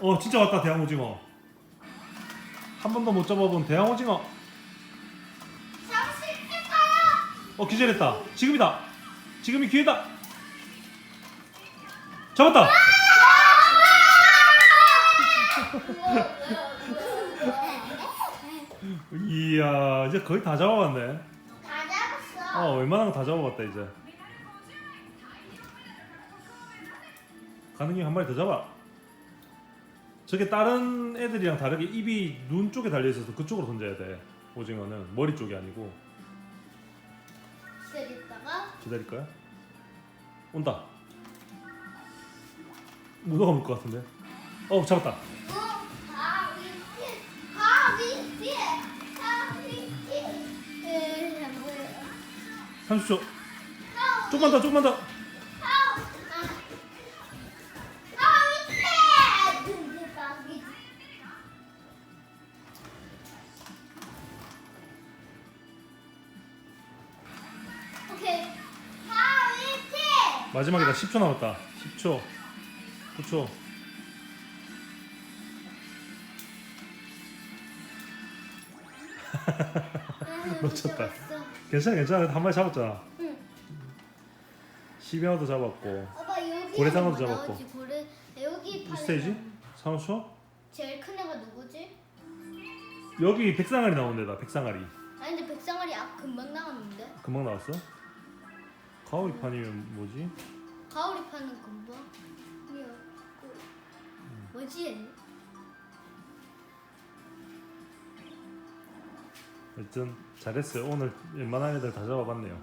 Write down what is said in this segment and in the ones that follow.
어 진짜 왔다 대왕 오징어. 한 번도 못 잡아본 대왕 오징어. 어 기절했다. 지금이다. 지금이 기회다. 잡았다. 이야 이제 거의 다 잡아봤네. 다 잡았어. 어 웬만한 거 다 잡아봤다 이제. 김에 한 마리 더 잡아. 저게 다른 애들이랑 다르게 입이 눈 쪽에 달려 있어서 그쪽으로 던져야 돼. 오징어는 머리 쪽이 아니고 기다렸다가 기다릴 거야. 온다. 무더가 올 것 같은데. 어 잡았다. 가위피 가위피 가위피 에 뭐야 30초. 조금만 더, 조금만 더. 마지막이다. 10초 남았다. 10초. 9초. 놓쳤다. 괜찮아, 괜찮아. 한 마리 잡았잖아. 응. 시병어도 잡았고. 아빠 여기 고래상어도 뭐 잡았고. 나오지? 고래 여기 팔에 스테이지? 산호초? 제일 큰 애가 누구지? 여기 백상아리 나온 데다. 백상아리. 아니 근데 백상아리 아 금방 나왔는데 금방 나왔어? 가오리판이면 뭐지? 가오리 파는 금방 이야, 그, 뭐지 얘? 하여튼 잘했어요. 오늘 웬만한 애들 다 잡아봤네요.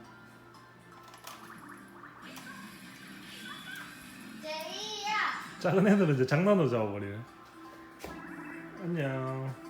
제이야 작은 애들은 이제 장난으로 잡아버리네. 안녕